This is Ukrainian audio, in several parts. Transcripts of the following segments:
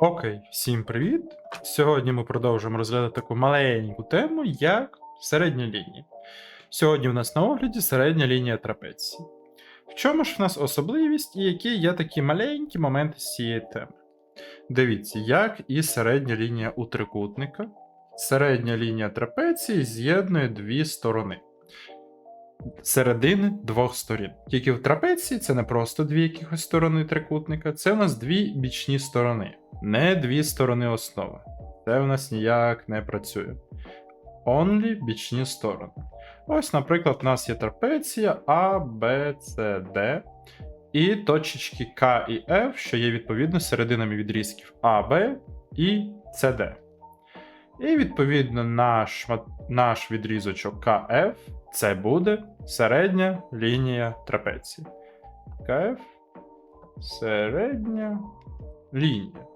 Окей, всім привіт! Сьогодні ми продовжуємо розглядати таку маленьку тему, як середня лінія. Сьогодні в нас на огляді середня лінія трапеції. В чому ж в нас особливість і які є такі маленькі моменти з цієї теми? Дивіться, як і середня лінія у трикутника. Середня лінія трапеції з'єднує дві сторони. Середини двох сторін. Тільки в трапеції це не просто дві якихось сторони трикутника, це у нас дві бічні сторони, не дві сторони основи. Це в нас ніяк не працює. Only бічні сторони. Ось, наприклад, у нас є трапеція А, Б, С, Д. І точечки К і F, що є відповідно серединами відрізків А, Б і СД. І відповідно наш, наш відрізочок КФ це буде середня лінія трапеції. КФ середня лінія.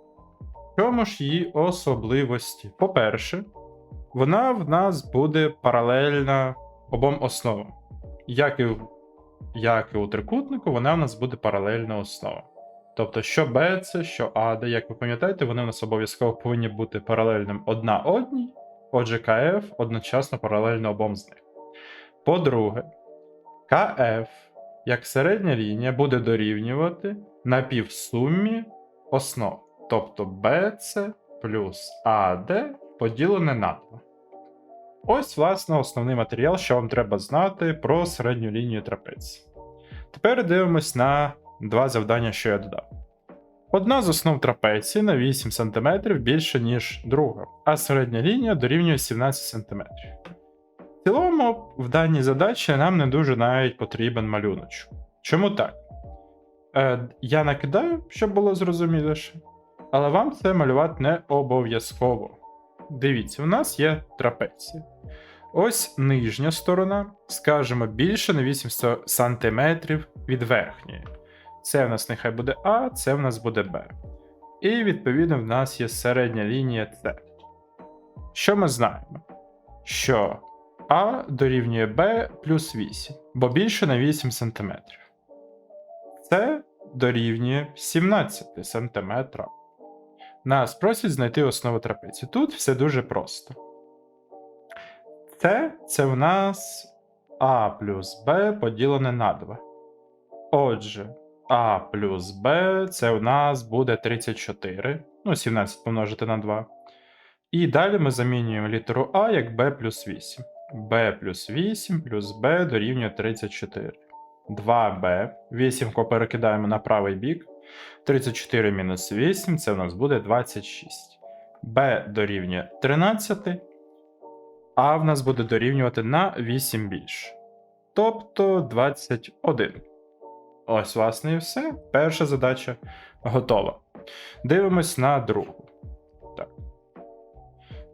В чому ж її особливості? По-перше, вона в нас буде паралельна обом основам. Як і, як і у трикутнику, вона в нас буде паралельна основа. Тобто, що BC, що AD, як ви пам'ятаєте, вони у нас обов'язково повинні бути паралельним одна одній, отже, КФ одночасно паралельно обом з них. По-друге, КФ як середня лінія буде дорівнювати напівсумі основ. Тобто BC плюс AD поділене на 2. Ось, власне, основний матеріал, що вам треба знати про середню лінію трапеції. Тепер дивимось на два завдання, що я додав. Одна з основ трапеції на 8 см більше, ніж друга, а середня лінія дорівнює 17 см. Цілому, в даній задачі нам не дуже навіть потрібен малюночок. Чому так? Е, я накидаю, щоб було зрозуміліше, але вам це малювати не обов'язково. Дивіться, у нас є трапеція. Ось нижня сторона, скажімо, більше на 8 см від верхньої. Це в нас нехай буде А, це в нас буде Б. І відповідно в нас є середня лінія С. Що ми знаємо? Що А дорівнює Б плюс 8, бо більше на 8 см. С дорівнює 17 см. Нас просять знайти основу трапеції. Тут все дуже просто. С це в нас А плюс Б поділене на 2. Отже, А плюс Б це у нас буде 34. Ну, 17 помножити на 2. І далі ми замінюємо літеру А як Б плюс 8. Б плюс 8 плюс Б дорівнює 34. 2Б. 8 перекидаємо на правий бік. 34 мінус 8 це у нас буде 26. Б дорівнює 13. А в нас буде дорівнювати на 8 більше. Тобто 21. Ось, власне, і все. Перша задача готова. Дивимось на другу. Так.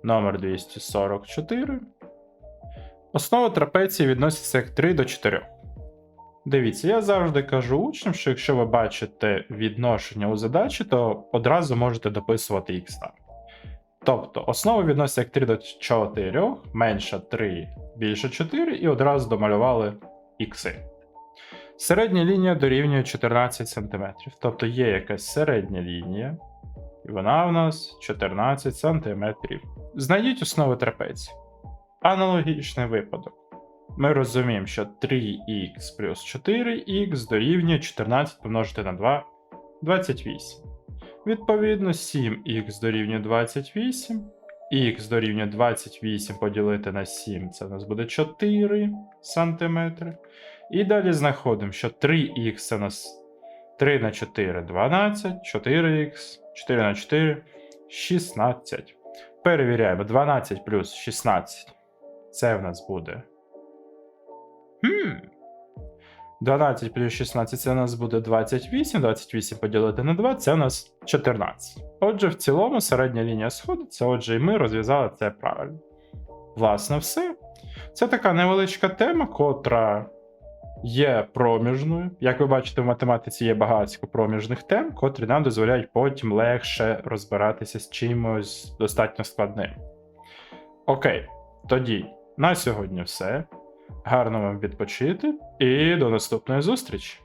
Номер 244. Основа трапеції відноситься як 3 до 4. Дивіться, я завжди кажу учням, що якщо ви бачите відношення у задачі, то одразу можете дописувати х там. Тобто основа відноситься як 3 до 4, менша 3, більше 4, і одразу домалювали ікси. Середня лінія дорівнює 14 см. Тобто є якась середня лінія, і вона у нас 14 см. Знайдіть основи трапеції. Аналогічний випадок. Ми розуміємо, що 3х плюс 4х дорівнює 14 помножити на 2 28. Відповідно, 7х дорівнює 28. Х дорівнює 28 поділити на 7, це у нас буде 4 см. І далі знаходимо, що 3х це у нас 3 на 4 12, 4х, 4 на 4 16. Перевіряємо 12 плюс 16. Це в нас буде. Хм. 12 плюс 16 це у нас буде 28. 28 поділити на 2 це у нас 14. Отже, в цілому середня лінія сходиться, отже, і ми розв'язали це правильно. Власне, все. Це така невеличка тема, котра є проміжною. Як ви бачите, в математиці є багатько проміжних тем, котрі нам дозволяють потім легше розбиратися з чимось достатньо складним. Окей, тоді на сьогодні все. Гарно вам відпочити і до наступної зустрічі!